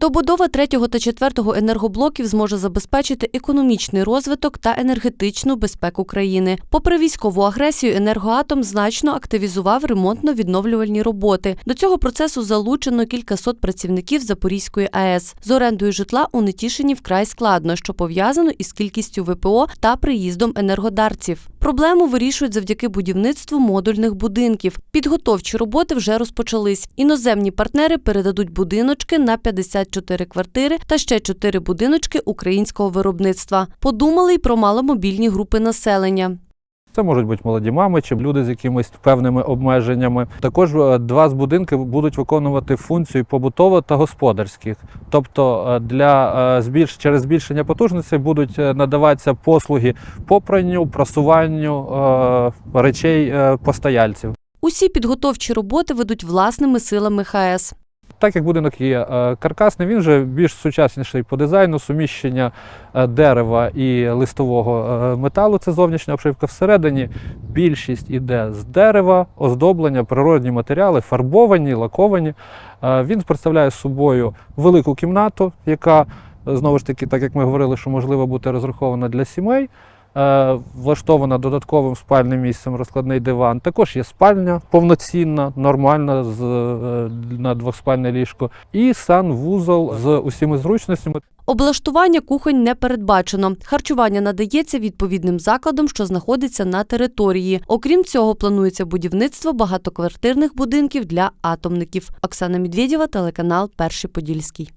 Добудова третього та четвертого енергоблоків зможе забезпечити економічний розвиток та енергетичну безпеку країни. Попри військову агресію, енергоатом значно активізував ремонтно-відновлювальні роботи. До цього процесу залучено кількасот працівників Запорізької АЕС. З орендою житла у Нетішині вкрай складно, що пов'язано із кількістю ВПО та приїздом енергодарців. Проблему вирішують завдяки будівництву модульних будинків. Підготовчі роботи вже розпочались. Іноземні партнери передадуть будиночки на 54 квартири та ще 4 будиночки українського виробництва. Подумали й про маломобільні групи населення. Це можуть бути молоді мами чи люди з якимись певними обмеженнями. Також е, два з будинки будуть виконувати функцію побутово та господарських. Тобто е, для е, через збільшення потужності будуть надаватися послуги по пранню, просуванню речей постояльців. Усі підготовчі роботи ведуть власними силами ХАЕС. Так як будинок є е, каркасний, він вже більш сучасніший по дизайну, суміщення е, дерева і листового е, металу. Це зовнішня обшивка. Всередині більшість іде з дерева, оздоблення, природні матеріали, фарбовані, лаковані. Він представляє собою велику кімнату, яка знову ж таки, так як ми говорили, що можливо бути розрахована для сімей. Е, Влаштована додатковим спальним місцем розкладний диван. Також є спальня повноцінна, нормальна з, е, на двоспальне ліжко, і санвузол з усіма зручностями. Облаштування кухонь не передбачено. Харчування надається відповідним закладам, що знаходиться на території. Окрім цього, планується будівництво багатоквартирних будинків для атомників. Оксана Медведєва, телеканал Перший Подільський.